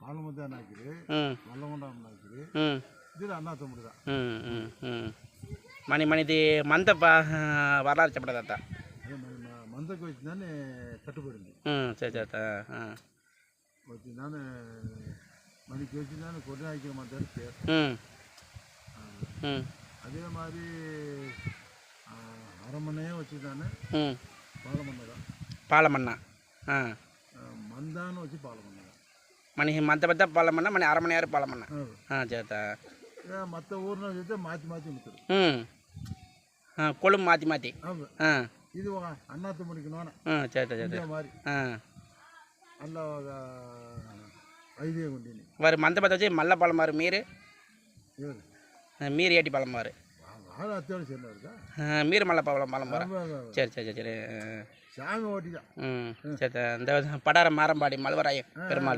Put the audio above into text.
பாலமுத்தா நாயக்கர் வல்லமுண்டாம் நாயக்கர் இதில் அண்ணா தம்பி தான் மணி மணிதி மந்த வரலாறு செப்படதாத்தா மந்தக்கு வச்சு தானே கட்டுப்படுங்க ம் சரி சாத்தா ஆ வச்சு நான் மணிக்கு வச்சு நான் கொண்டாடிக்கிற மாதிரி பேர் ம். அதே மாதிரி அரமனையே வச்சு தானே ம். பாலமன்னா. பாலமண்ணா ஆ மந்தான்னு வச்சு பாலமன்னா. மணி மற்றபடி தான் பாலம் பண்ண மணி அரை மணி நேரம் பாலம் பண்ண. ஆ. சேத்தா. மற்ற ஊர்னா சேர்த்து மாற்றி மாற்றி விட்டுரு ம். ஆ கொழும்பு மாற்றி மாற்றி ஆ. இது அண்ணாத்து முடிக்கணும் ஆ சேத்தா சேத்தா. மாதிரி. ஆ. நல்ல ஐதியம் கொண்டு மந்தபத்தை வச்சு மல்ல பழம் மாறு. மீர் மீறு ஏட்டி பழம் மாறு மீறு மல்ல பழம் பழம் மாறு சரி சரி சரி சாமி ம் சரி இந்த படார மாரம்பாடி மலவராயம் பெருமாள்.